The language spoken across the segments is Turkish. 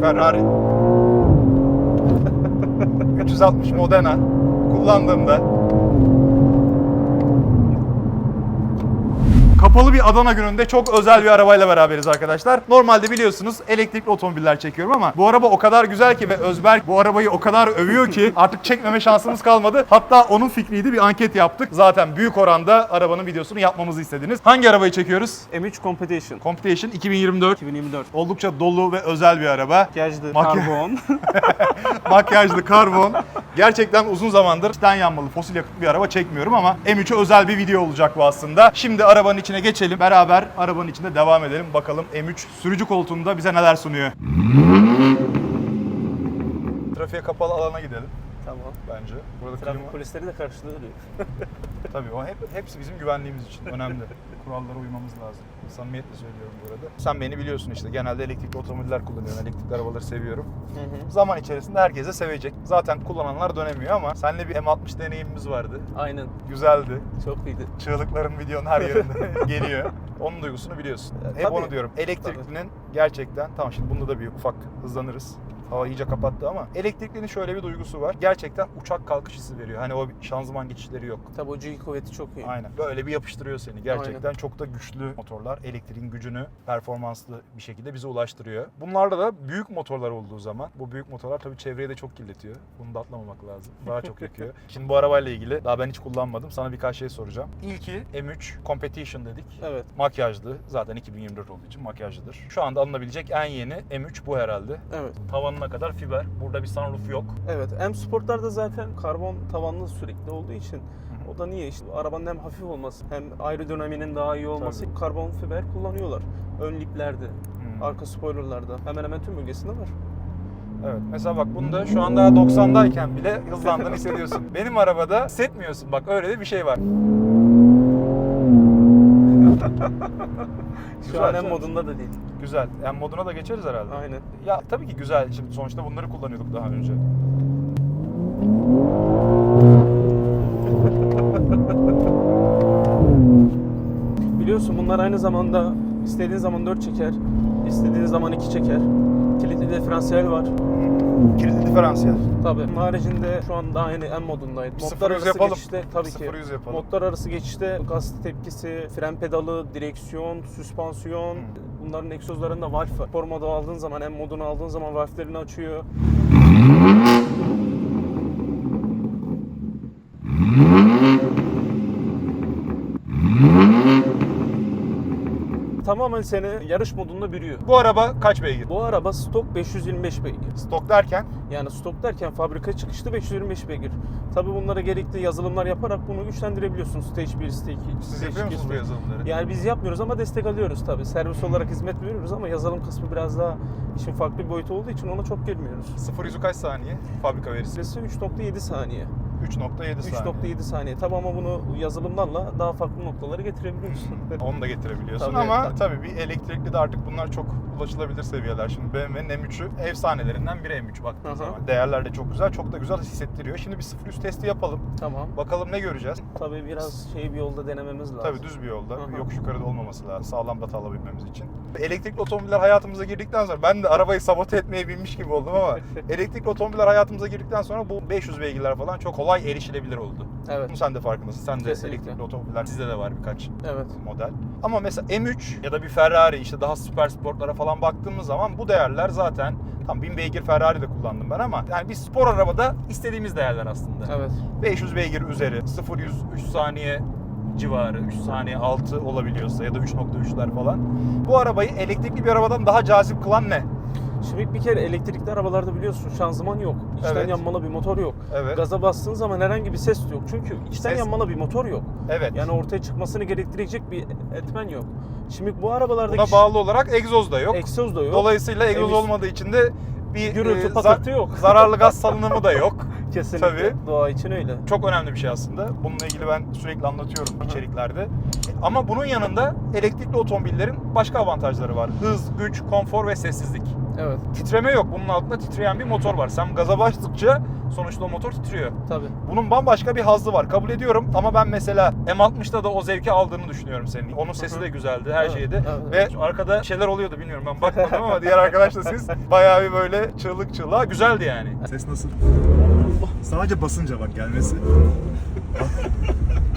Ferrari. 360 Modena kullandığımda Kapalı bir Adana gününde çok özel bir arabayla beraberiz arkadaşlar. Normalde biliyorsunuz elektrikli otomobiller çekiyorum ama bu araba o kadar güzel ki ve Özberk bu arabayı o kadar övüyor ki artık çekmeme şansımız kalmadı. Hatta onun fikriydi bir anket yaptık. Zaten büyük oranda arabanın videosunu yapmamızı istediniz. Hangi arabayı çekiyoruz? M3 Competition Competition 2024. 2024. Oldukça dolu ve özel bir araba. Makyajlı, Makya- karbon. Makyajlı karbon. Gerçekten uzun zamandır içten yanmalı fosil yakıtlı bir araba çekmiyorum ama M3'e özel bir video olacak bu aslında. Şimdi arabanın içine geçelim. Beraber arabanın içinde devam edelim. Bakalım M3 sürücü koltuğunda bize neler sunuyor. Trafiğe kapalı alana gidelim tamam. bence. Burada Trafik klima... polisleri de karşılığı duruyor. Tabii o hep, hepsi bizim güvenliğimiz için önemli. Kurallara uymamız lazım. Samimiyetle söylüyorum bu arada. Sen beni biliyorsun işte genelde elektrikli otomobiller kullanıyorum. Elektrikli arabaları seviyorum. Zaman içerisinde herkese sevecek. Zaten kullananlar dönemiyor ama seninle bir M60 deneyimimiz vardı. Aynen. Güzeldi. Çok iyiydi. Çığlıkların videonun her yerinde geliyor. Onun duygusunu biliyorsun. Hep Tabii. onu diyorum. Elektriklinin gerçekten tamam şimdi bunda da bir ufak hızlanırız. Hava iyice kapattı ama elektriklinin şöyle bir duygusu var. Gerçekten uçak kalkış hissi veriyor. Hani o şanzıman geçişleri yok. Tabii o G kuvveti çok iyi. Aynen. Böyle bir yapıştırıyor seni. Gerçekten çok da güçlü motorlar. Elektriğin gücünü performanslı bir şekilde bize ulaştırıyor. Bunlarda da büyük motorlar olduğu zaman bu büyük motorlar tabii çevreyi de çok kirletiyor. Bunu da atlamamak lazım. Daha çok yakıyor. Şimdi bu arabayla ilgili daha ben hiç kullanmadım. Sana birkaç şey soracağım. İlki M3 Competition dedik. Evet. Makyajlı. Zaten 2024 olduğu için makyajlıdır. Şu anda alınabilecek en yeni M3 bu herhalde. Evet. Tavanına kadar fiber. Burada bir sunroof yok. Evet. M Sport'larda zaten karbon tavanlı sürekli olduğu için o da niye işte arabanın hem hafif olması hem aerodinamiğinin daha iyi olması karbon fiber kullanıyorlar. Ön liplerde, Hmm. arka spoilerlarda hemen hemen tüm bölgesinde var. Evet. Mesela bak bunda şu anda 90'dayken bile hızlandığını hissediyorsun. Benim arabada hissetmiyorsun. Bak öyle de bir şey var. Şu an. M modunda da değil. Güzel. En moduna da geçeriz herhalde. Aynen. Ya tabii ki güzel. Şimdi sonuçta bunları kullanıyorduk daha önce. Biliyorsun bunlar aynı zamanda istediğin zaman 4 çeker, istediğin zaman 2 çeker. Kilitli diferansiyel var. Kilitli diferansiyel. Tabii. Bunun haricinde şu anda aynı M modundaydı. Sıfır Modlar arası yapalım. geçişte tabii ki. Yapalım. Modlar arası geçişte gaz tepkisi, fren pedalı, direksiyon, süspansiyon, Hmm. bunların egzozlarında valve var. Spor modu aldığın zaman, M modunu aldığın zaman valvelerini açıyor. Tamamen seni yarış modunda bürüyor. Bu araba kaç beygir? Bu araba stok 525 beygir. Stok derken Yani stok derken fabrika çıkışlı 525 beygir. Tabi bunlara gerekli yazılımlar yaparak bunu güçlendirebiliyorsun. Stage 1, Stage 2, siz Stage yapıyor 2, musunuz bu yazılımları? Yani biz yapmıyoruz ama destek alıyoruz tabi. Servis olarak hizmet veriyoruz ama yazılım kısmı biraz daha işin farklı bir boyutu olduğu için ona çok girmiyoruz. Sıfır yüzü kaç saniye? Fabrika verisi. Süresi 3.7 saniye. 3.7 saniye. 3.7 saniye. Tabi ama bunu yazılımlarla daha farklı noktalara getirebiliyorsun. Onu da getirebiliyorsun Tabii, ama tabii. tabii bir elektrikli de artık bunlar çok ulaşılabilir seviyeler. Şimdi BMW'nin M3'ü efsanelerinden biri M3 baktığın Aha. zaman. Değerler de çok güzel, çok da güzel hissettiriyor. Şimdi bir sıfır yüz testi yapalım. tamam. Bakalım ne göreceğiz. Tabi biraz şey bir yolda denememiz lazım. Tabii düz bir yolda, Aha. yokuş yukarıda olmaması lazım. Sağlam data alabilmemiz için. Elektrikli otomobiller hayatımıza girdikten sonra ben de arabayı sabote etmeye binmiş gibi oldum ama elektrikli otomobiller hayatımıza girdikten sonra bu 500 beygirler falan çok kolay erişilebilir oldu. Evet. Bunu sen de farkındasın. Sen de Kesinlikle. elektrikli otomobiller sizde de var birkaç Evet. model. Ama mesela M3 ya da bir Ferrari işte daha süper sportlara falan baktığımız zaman bu değerler zaten tam 1000 beygir Ferrari de kullandım ben ama yani bir spor arabada istediğimiz değerler aslında. Evet. 500 beygir üzeri 0-100 3 saniye civarı 3 saniye altı olabiliyorsa ya da 3.3'ler falan. Bu arabayı elektrikli bir arabadan daha cazip kılan ne? Şimdi bir kere elektrikli arabalarda biliyorsun şanzıman yok. İçten Evet. yanmalı bir motor yok. Evet. Gaza bastığın zaman herhangi bir ses yok. Çünkü içten Ses- yanmalı bir motor yok. Evet. Yani ortaya çıkmasını gerektirecek bir etmen yok. Şimdi bu arabalardaki Buna bağlı olarak egzoz da yok. egzoz da yok. Dolayısıyla egzoz Emis- olmadığı için de bir Gürültü, e, za- patırtı yok. zararlı gaz salınımı da yok. Kesinlikle. Tabii. Doğa için öyle. Çok önemli bir şey aslında. Bununla ilgili ben sürekli anlatıyorum içeriklerde. Ama bunun yanında elektrikli otomobillerin başka avantajları var. Hız, güç, konfor ve sessizlik. Evet. Titreme yok. Bunun altında titreyen bir motor var. Sen gaza bastıkça sonuçta o motor titriyor. Tabii. Bunun bambaşka bir hazzı var. Kabul ediyorum ama ben mesela M60'da da o zevki aldığını düşünüyorum senin. Onun sesi Hı hı. de güzeldi, her Evet, şeydi. evet, Ve arkada şeyler oluyordu bilmiyorum ben bakmadım ama diğer arkadaşla siz bayağı bir böyle çığlık çığlığa güzeldi yani. Ses nasıl? Sadece basınca bak gelmesi.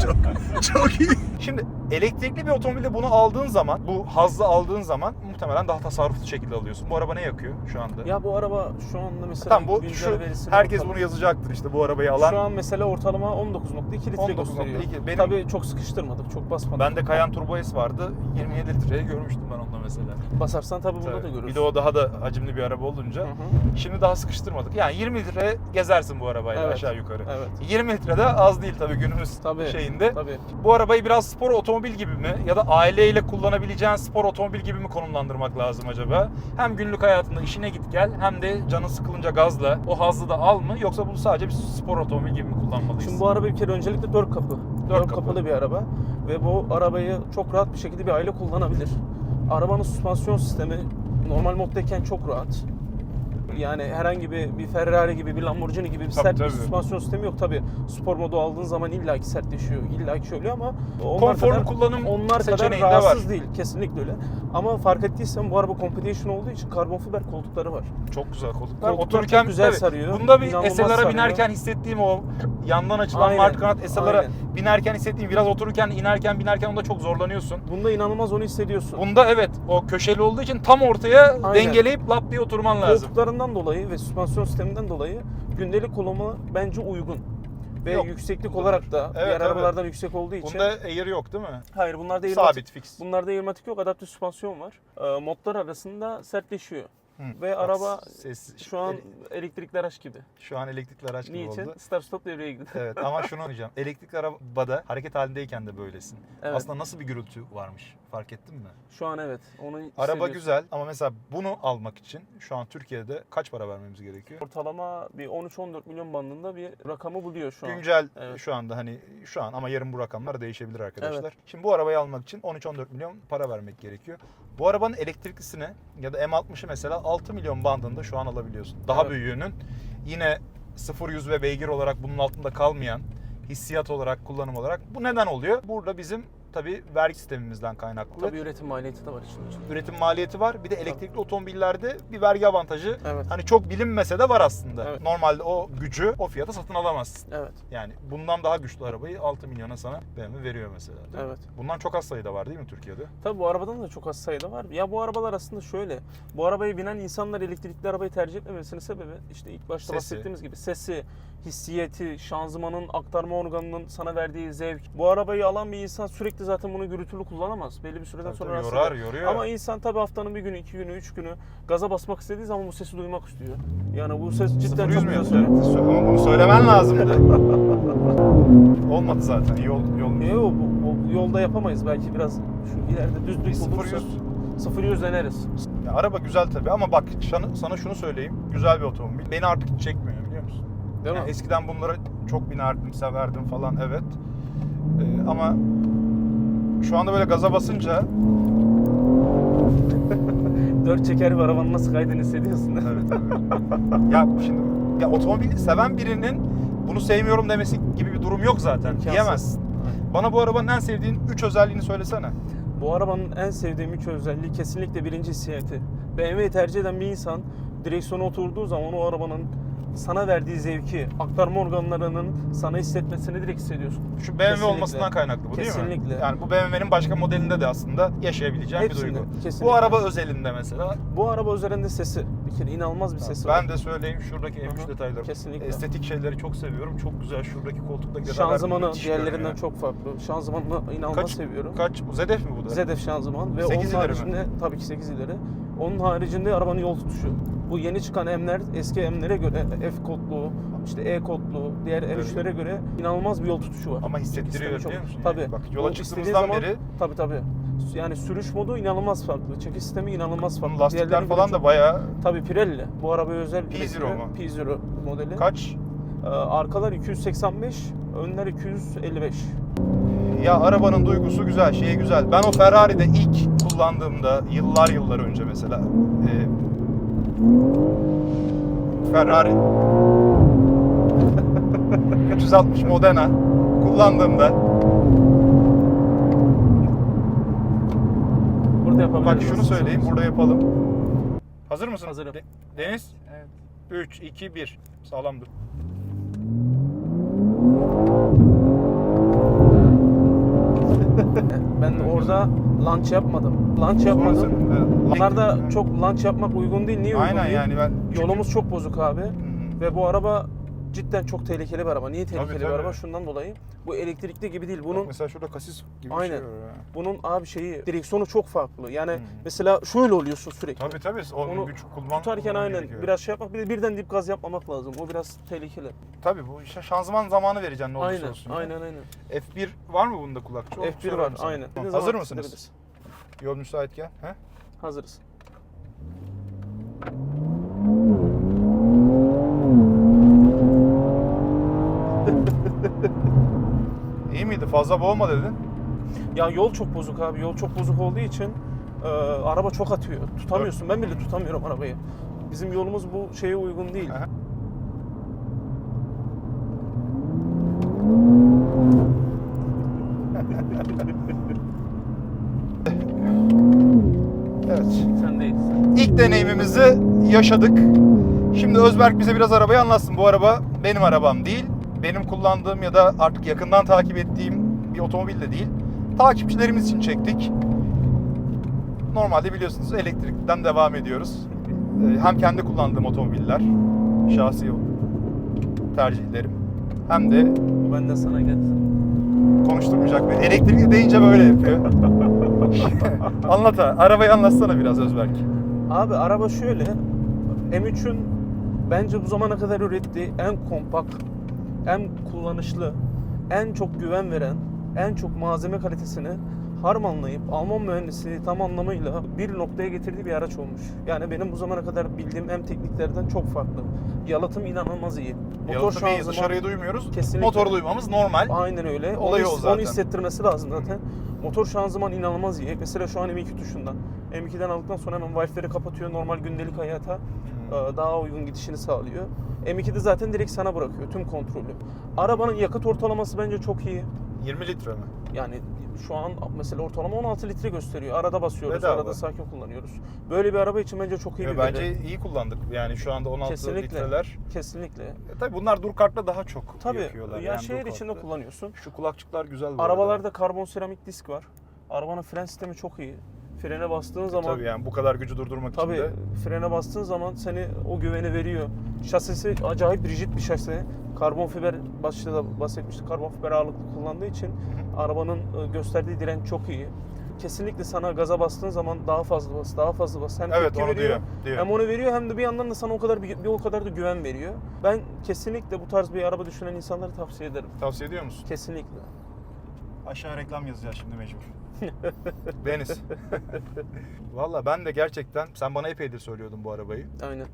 çok çok iyi. Şimdi elektrikli bir otomobilde bunu aldığın zaman, bu hazzı aldığın zaman muhtemelen daha tasarruflu şekilde alıyorsun. Bu araba ne yakıyor şu anda? Ya bu araba şu anda mesela Tamam bu şu herkes bakalım. bunu yazacaktır işte bu arabayı alan. Şu an mesela ortalama 19.2 litre 19.2. gösteriyor. Benim- Tabii çok sıkıştırmadık, çok basmadık. Bende Cayenne Turbo S vardı. 27 litreye görmüştüm ben onda mesela. Basarsan tabii bunda Tabii. da görürsün. Bir de o daha da hacimli bir araba olunca. Hı hı. Şimdi daha sıkıştırmadık. Yani 20 litre gezersin bu arabayla Evet. aşağı yukarı. Evet. 20 litre de az değil tabii günümüz Tabii. şeyinde. Tabii. Bu arabayı biraz spor otomobil gibi mi ya da aileyle kullanabileceğin spor otomobil gibi mi konumlandırmak lazım acaba? Hem günlük hayatında işine git gel hem de canın sıkılınca gazla o hazzı da al mı yoksa bunu sadece bir spor otomobil gibi mi kullanmalıyız? Şimdi bu araba bir kere öncelikle 4 kapı. 4 kapı. kapılı bir araba ve bu arabayı çok rahat bir şekilde bir aile kullanabilir. Arabanın süspansiyon sistemi normal moddayken çok rahat. Yani herhangi bir, bir Ferrari gibi, bir Lamborghini gibi bir Tabii, sert bir tabii. süspansiyon sistemi yok. Tabi spor modu aldığın zaman illaki sertleşiyor, illaki şöyle ama onlar Konforlu kadar, kullanım onlar kadar seçeneği de var. rahatsız değil. Kesinlikle öyle. Ama fark ettiysen bu araba competition olduğu için karbon fiber koltukları var. Çok güzel koltuklar. Koltuklar Otururken çok güzel tabii, sarıyor. Bunda bir SLR'a binerken hissettiğim o yandan açılan Aynen, Mart kanat SLR'a binerken hissettiğim biraz otururken inerken binerken onda çok zorlanıyorsun. Bunda inanılmaz onu hissediyorsun. Bunda evet o köşeli olduğu için tam ortaya Aynen. dengeleyip lap diye oturman lazım. Koltuklarından dolayı ve süspansiyon sisteminden dolayı gündelik kullanıma bence uygun. Ve Yok, yükseklik olarak da Evet, diğer evet. arabalardan yüksek olduğu için. Bunda air yok değil mi? Hayır bunlarda Sabit, irmatik, fix. bunlarda irmatik yok. Adaptif süspansiyon var. Ee, modlar arasında sertleşiyor. Hı. Ve Bak, araba ses, Şu an elektrikli araç gibi. şu an elektrikli araç gibi Niçin? oldu. Start stop devreye girdi. Evet ama şunu diyeceğim. Elektrikli arabada hareket halindeyken de böylesin. Evet. Aslında nasıl bir gürültü varmış fark ettin mi? Şu an evet. Onu Araba güzel ama mesela bunu almak için şu an Türkiye'de kaç para vermemiz gerekiyor? Ortalama bir 13-14 milyon bandında bir rakamı buluyor şu an. Güncel Evet. şu anda hani şu an ama yarın bu rakamlar değişebilir arkadaşlar. Evet. Şimdi bu arabayı almak için 13-14 milyon para vermek gerekiyor. Bu arabanın elektriklisini ya da M60'ı mesela 6 milyon bandında şu an alabiliyorsun. Daha Evet. büyüğünün yine 0-100 ve beygir olarak bunun altında kalmayan hissiyat olarak kullanım olarak bu neden oluyor? Burada bizim tabii vergi sistemimizden kaynaklı. Tabii üretim maliyeti de var işin içinde. Üretim maliyeti var. Bir de elektrikli otomobillerde bir vergi avantajı Evet. hani çok bilinmese de var aslında. Evet. Normalde o gücü o fiyata satın alamazsın. Evet. Yani bundan daha güçlü arabayı 6 milyona sana BMW veriyor mesela. Evet. Bundan çok az sayıda var değil mi Türkiye'de? Tabii bu arabadan da çok az sayıda var. Ya bu arabalar aslında şöyle. Bu arabayı binen insanlar elektrikli arabayı tercih etmemesinin sebebi işte ilk başta Sesi. bahsettiğimiz gibi sesi, hissiyeti, şanzımanın, aktarma organının sana verdiği zevk. Bu arabayı alan bir insan sürekli zaten bunu gürültülü kullanamaz. Belli bir süreden Tabii sonra tabii, yorar, yoruyor. Ama insan tabii haftanın bir günü, iki günü, üç günü gaza basmak istediği zaman bu sesi duymak istiyor. Yani bu ses cidden 0-100 çok güzel. yazıyor? Ama bunu söylemen lazımdı. Olmadı zaten. Yol, yol. Yok bu, bu yolda yapamayız. Belki biraz şu ileride düzlük Bir bulursak 0-100. 0-100 deneriz. Ya araba güzel tabii ama bak sana, sana şunu söyleyeyim. Güzel bir otomobil. Beni artık çekmiyor biliyor musun? Değil Yani mi? eskiden bunlara çok binerdim, severdim falan evet. Ee, ama şu anda böyle gaza basınca Dört çeker bir arabanın nasıl kaydını hissediyorsun? Evet evet. ya şimdi ya otomobili seven birinin bunu sevmiyorum demesi gibi bir durum yok zaten. İmkansız. Diyemezsin. Bana bu arabanın en sevdiğin 3 özelliğini söylesene. Bu arabanın en sevdiğim üç özelliği kesinlikle birinci hissiyatı. BMW'yi tercih eden bir insan direksiyona oturduğu zaman o arabanın sana verdiği zevki, aktarma organlarının sana hissetmesini direkt hissediyorsun. Şu BMW Kesinlikle. olmasından kaynaklı bu değil mi? Kesinlikle. Yani bu BMW'nin başka modelinde de aslında yaşayabileceğin bir Hepsinde, duygu. kesinlikle. Bu araba özelinde mesela Bu araba üzerinde sesi. Bir kere inanılmaz bir sesi var. ben de söyleyeyim şuradaki Hı M3 hı, detayları. kesinlikle. Estetik şeyleri çok seviyorum. Çok güzel şuradaki koltuktaki detaylar. Şanzımanı diğerlerinden görünüyor. çok farklı. Şanzımanını inanılmaz Kaç, seviyorum. kaç? Zedef mi bu da? ZF şanzıman ve Sekiz onun ileri mi? tabii ki 8 ileri. Onun haricinde arabanın yol tutuşu. Bu yeni çıkan M'ler eski M'lere göre F kodlu, işte E kodlu, diğer M3'lere göre inanılmaz bir yol tutuşu var. Ama hissettiriyor çok- biliyor musun? Tabii. Yani bak yola çıktığımızdan zaman- beri Tabii tabii. Yani sürüş modu inanılmaz farklı. Çekiş sistemi inanılmaz farklı. lastikler falan da bayağı Tabii Pirelli. Bu arabaya özel P0 üretiyor. mu? P0 modeli. kaç? Ee, arkalar 285, önler 255. Ya arabanın duygusu güzel, şeyi güzel. Ben o Ferrari'de ilk kullandığımda yıllar yıllar önce mesela e, Ferrari 360 Modena kullandığımda Burada yapabiliriz. bak şunu söyleyeyim burada yapalım. Hazır mısın? Hazırım. De- Deniz? Evet. 3 2 1 sağlam dur. Ben orada launch yapmadım. Launch yapmadım. Bunlarda çok launch yapmak uygun değil. Niye uygun Aynen değil? yani ben Yolumuz çok bozuk abi. Ve bu araba cidden çok tehlikeli bir araba. Niye tehlikeli Tabii, bir araba? Şundan dolayı. Bu elektrikli gibi değil. Bunun Bunun mesela şurada kasis gibi Aynen. bir şey var. ya. bunun abi şeyi direksiyonu çok farklı. Yani Hı. mesela şöyle oluyorsun sürekli. Tabii tabii. Onun Onu güç kullan. Tutarken aynen gerekiyor. biraz şey yapmak bir de birden dip gaz yapmamak lazım. O biraz tehlikeli. Tabii bu işte şanzıman zamanı vereceksin ne olursa Aynen, olsun. aynen aynen. F1 var mı bunda kulakçı? Onu F1 sorarım var sana. aynen. Tamam. Hazır mısınız? Yol müsaitken. He? Hazırız. İyi miydi? Fazla boğma dedin. Ya yol çok bozuk abi. Yol çok bozuk olduğu için e, araba çok atıyor. Tutamıyorsun. Ben bile tutamıyorum arabayı. Bizim yolumuz bu şeye uygun değil. Aha. Evet. Sen değil. İlk deneyimimizi yaşadık. Şimdi Özberk bize biraz arabayı anlatsın. Bu araba benim arabam değil. Benim kullandığım ya da artık yakından takip ettiğim bir otomobil de değil. Takipçilerimiz için çektik. Normalde biliyorsunuz elektrikten devam ediyoruz. Ee, Hem kendi kullandığım otomobiller, şahsi tercihlerim. Hem de Bu benden sana gelsin. konuşturmayacak bir elektrikli deyince böyle yapıyor. Anlat ha. Arabayı anlatsana biraz Özberk. Abi araba şöyle. M3'ün bence bu zamana kadar ürettiği en kompakt, en kullanışlı, en çok güven veren, en çok malzeme kalitesini harmanlayıp Alman mühendisliği tam anlamıyla bir noktaya getirdiği bir araç olmuş. Yani benim bu zamana kadar bildiğim hem tekniklerden çok farklı. Yalıtım inanılmaz iyi. Yalıtım iyi, dışarıyı duymuyoruz. Kesinlikle. Motoru duymamız normal. Aynen öyle. Olayı onu, o zaten. Onu hissettirmesi lazım zaten. Motor şanzıman inanılmaz iyi. Mesela şu an M2 tuşundan. M2'den aldıktan sonra hemen Wi-Fi'leri kapatıyor. Normal gündelik hayata e, daha uygun gidişini sağlıyor. M2'de zaten direkt sana bırakıyor tüm kontrolü. Arabanın yakıt ortalaması bence çok iyi. 20 litre mi? Yani şu an mesela ortalama 16 litre gösteriyor. Arada basıyoruz, Bedava. arada sakin kullanıyoruz. Böyle bir araba için bence çok iyi bir bence veri. iyi kullandık. Yani şu anda 16 Kesinlikle. litreler. Kesinlikle. E tabii bunlar dur kartla daha çok Tabii yapıyorlar. ya yani şehir içinde kullanıyorsun. Şu kulakçıklar güzel bu arada. Arabalarda karbon seramik disk var. Arabanın fren sistemi çok iyi. Frene bastığın zaman Tabii yani bu kadar gücü durdurmak Tabii için de. frene bastığın zaman seni o güveni veriyor. Şasisi acayip rigid bir şasi. Karbon fiber başta da bahsetmiştik. Karbon fiber ağırlıklı kullandığı için arabanın e, gösterdiği direnç çok iyi. Kesinlikle sana gaza bastığın zaman daha fazla bas, daha fazla bas. Hem Evet onu veriyor, diyor. diyor. hem onu veriyor hem de bir yandan da sana o kadar bir, bir o kadar da güven veriyor. Ben kesinlikle bu tarz bir araba düşünen insanlara tavsiye ederim. Tavsiye ediyor musun? Kesinlikle. Aşağı reklam yazacağız şimdi mecbur. Deniz. Valla ben de gerçekten sen bana epeydir söylüyordun bu arabayı. Aynen.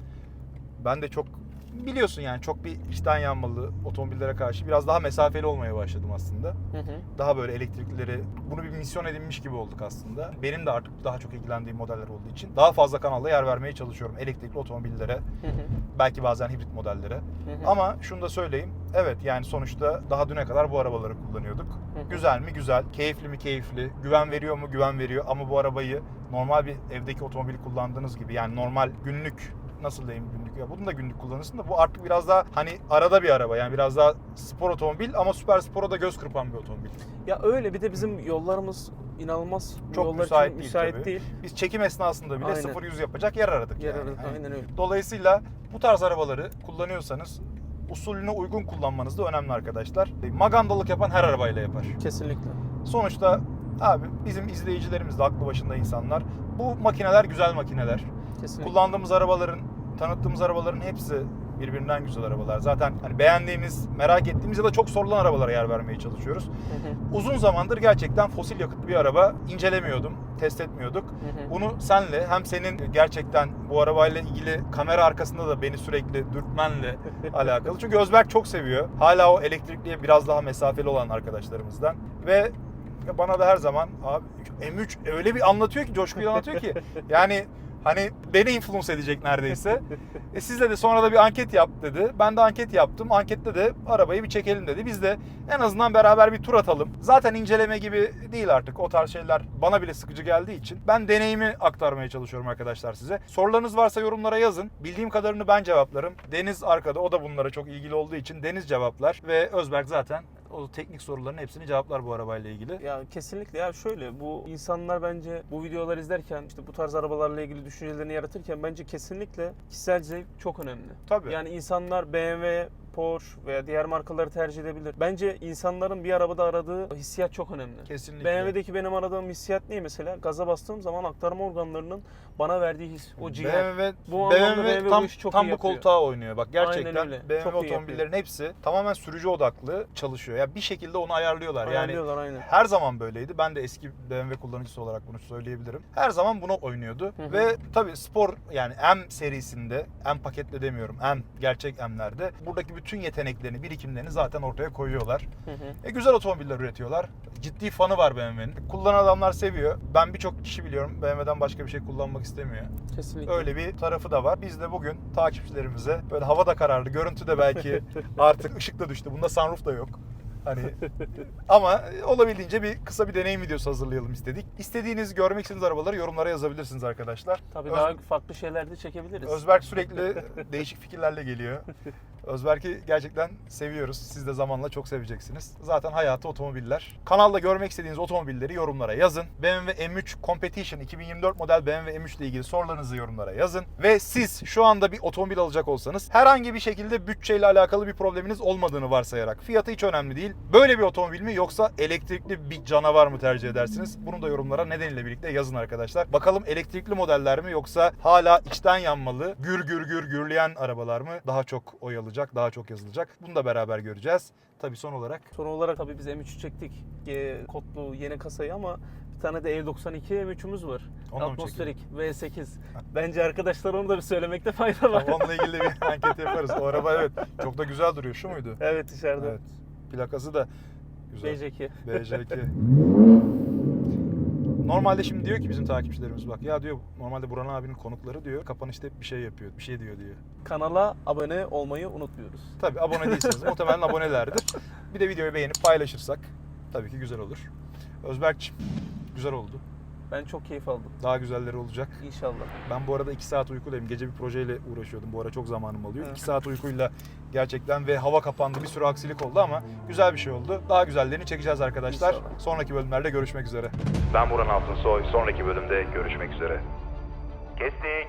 Ben de çok biliyorsun yani çok bir içten yanmalı otomobillere karşı biraz daha mesafeli olmaya başladım aslında. Hı hı. Daha böyle elektriklileri bunu bir misyon edinmiş gibi olduk aslında. Benim de artık daha çok ilgilendiğim modeller olduğu için daha fazla kanalda yer vermeye çalışıyorum elektrikli otomobillere. Hı hı. Belki bazen hibrit modellere. Hı hı. Ama şunu da söyleyeyim. Evet yani sonuçta daha düne kadar bu arabaları kullanıyorduk. hı. Güzel mi? Güzel. Keyifli mi? Keyifli. Güven veriyor mu? Güven veriyor. Ama bu arabayı normal bir evdeki otomobili kullandığınız gibi yani normal günlük nasıl diyeyim günlük ya bunun da günlük kullanırsın da bu artık biraz daha hani arada bir araba yani biraz daha spor otomobil ama süper spora da göz kırpan bir otomobil. Ya öyle bir de bizim yollarımız inanılmaz Çok yollar müsait için değil müsait tabii. değil. Biz çekim esnasında bile Aynen. 0-100 yapacak yer aradık. Yer yani. aradık, Hani aynen öyle. Dolayısıyla bu tarz arabaları kullanıyorsanız usulüne uygun kullanmanız da önemli arkadaşlar. Magandalık yapan her arabayla yapar. Kesinlikle. Sonuçta abi bizim izleyicilerimiz de aklı başında insanlar. Bu makineler güzel makineler. Kesinlikle. Kullandığımız arabaların, tanıttığımız arabaların hepsi birbirinden güzel arabalar. Zaten hani beğendiğimiz, merak ettiğimiz ya da çok sorulan arabalara yer vermeye çalışıyoruz. Hı hı. Uzun zamandır gerçekten fosil yakıtlı bir araba incelemiyordum, test etmiyorduk. Hı hı. Bunu senle hem senin gerçekten bu arabayla ilgili kamera arkasında da beni sürekli dürtmenle alakalı. Çünkü Özberk çok seviyor. Hala o elektrikliye biraz daha mesafeli olan arkadaşlarımızdan. Ve bana da her zaman abi M3 öyle bir anlatıyor ki, coşkuyla anlatıyor ki. Yani Hani beni influence edecek neredeyse. e sizle de sonra da bir anket yap dedi. Ben de anket yaptım. Ankette de arabayı bir çekelim dedi. Biz de en azından beraber bir tur atalım. Zaten inceleme gibi değil artık. O tarz şeyler bana bile sıkıcı geldiği için. Ben deneyimi aktarmaya çalışıyorum arkadaşlar size. Sorularınız varsa yorumlara yazın. Bildiğim kadarını ben cevaplarım. Deniz arkada. O da bunlara çok ilgili olduğu için Deniz cevaplar. Ve Özberk zaten o teknik soruların hepsini cevaplar bu arabayla ilgili. Ya kesinlikle ya şöyle bu insanlar bence bu videoları izlerken işte bu tarz arabalarla ilgili düşüncelerini yaratırken bence kesinlikle kişisel zevk çok önemli. Tabii. Yani insanlar BMW, Porsche veya diğer markaları tercih edebilir. Bence insanların bir arabada aradığı hissiyat çok önemli. Kesinlikle. BMW'deki benim aradığım hissiyat ne mesela? Gaza bastığım zaman aktarma organlarının bana verdiği his, o ciğer. BMW, Bu BMW BMW tam, bu işi çok tam iyi bu yapıyor. koltuğa oynuyor. Bak gerçekten öyle. BMW Çok otomobillerin hepsi tamamen sürücü odaklı çalışıyor. Ya bir şekilde onu ayarlıyorlar. Yani Ayarlıyorlar aynen. her zaman böyleydi. Ben de eski BMW kullanıcısı olarak bunu söyleyebilirim. Her zaman bunu oynuyordu. Hı hı. Ve tabii spor yani M serisinde, M paketle demiyorum, M gerçek M'lerde buradaki bütün yeteneklerini, birikimlerini zaten ortaya koyuyorlar. Hı hı. E güzel otomobiller üretiyorlar. Ciddi fanı var BMW'nin. Kullanan adamlar seviyor. Ben birçok kişi biliyorum BMW'den başka bir şey kullanmak istemiyor. Kesinlikle. Öyle bir tarafı da var. Biz de bugün takipçilerimize böyle hava da kararlı, görüntü de belki artık ışık da düştü. Bunda sunroof da yok. Hani ama olabildiğince bir kısa bir deneyim videosu hazırlayalım istedik. İstediğiniz, görmek istediğiniz arabaları yorumlara yazabilirsiniz arkadaşlar. Tabii Öz- daha farklı şeyler de çekebiliriz. Özberk sürekli değişik fikirlerle geliyor. Özberk'i gerçekten seviyoruz. Siz de zamanla çok seveceksiniz. Zaten hayatı otomobiller. Kanalda görmek istediğiniz otomobilleri yorumlara yazın. BMW M3 Competition 2024 model BMW M3 ile ilgili sorularınızı yorumlara yazın. Ve siz şu anda bir otomobil alacak olsanız herhangi bir şekilde bütçeyle alakalı bir probleminiz olmadığını varsayarak fiyatı hiç önemli değil. Böyle bir otomobil mi yoksa elektrikli bir canavar mı tercih edersiniz? Bunu da yorumlara nedeniyle birlikte yazın arkadaşlar. Bakalım elektrikli modeller mi yoksa hala içten yanmalı, gür gür gür gürleyen arabalar mı daha çok oy alacak, daha çok yazılacak? Bunu da beraber göreceğiz. Tabii son olarak Son olarak tabii biz M3'ü çektik. E, kodlu yeni kasayı ama bir tane de E92 M3'ümüz var. Onunla Atmosferik V8. Bence arkadaşlar onu da bir söylemekte fayda var. Tamam, onunla ilgili bir anket yaparız. O araba evet çok da güzel duruyor. Şu muydu? evet içeride. Evet. Plakası da güzel. BJK. BJK. Normalde şimdi diyor ki bizim takipçilerimiz bak ya diyor normalde Burhan abinin konukları diyor kapanışta hep bir şey yapıyor, bir şey diyor diyor. Kanala abone olmayı unutmuyoruz. Tabii abone değilseniz muhtemelen abonelerdir. Bir de videoyu beğenip paylaşırsak tabii ki güzel olur. Özberk'cim güzel oldu. Ben çok keyif aldım. Daha güzelleri olacak. İnşallah. Ben bu arada 2 saat uykudayım. Gece bir projeyle uğraşıyordum. Bu ara çok zamanım alıyor. Evet. 2 saat uykuyla gerçekten ve hava kapandı. Bir sürü aksilik oldu ama güzel bir şey oldu. Daha güzellerini çekeceğiz arkadaşlar. İnşallah. Sonraki bölümlerde görüşmek üzere. Ben Burhan Altınsoy. Sonraki bölümde görüşmek üzere. Kestik.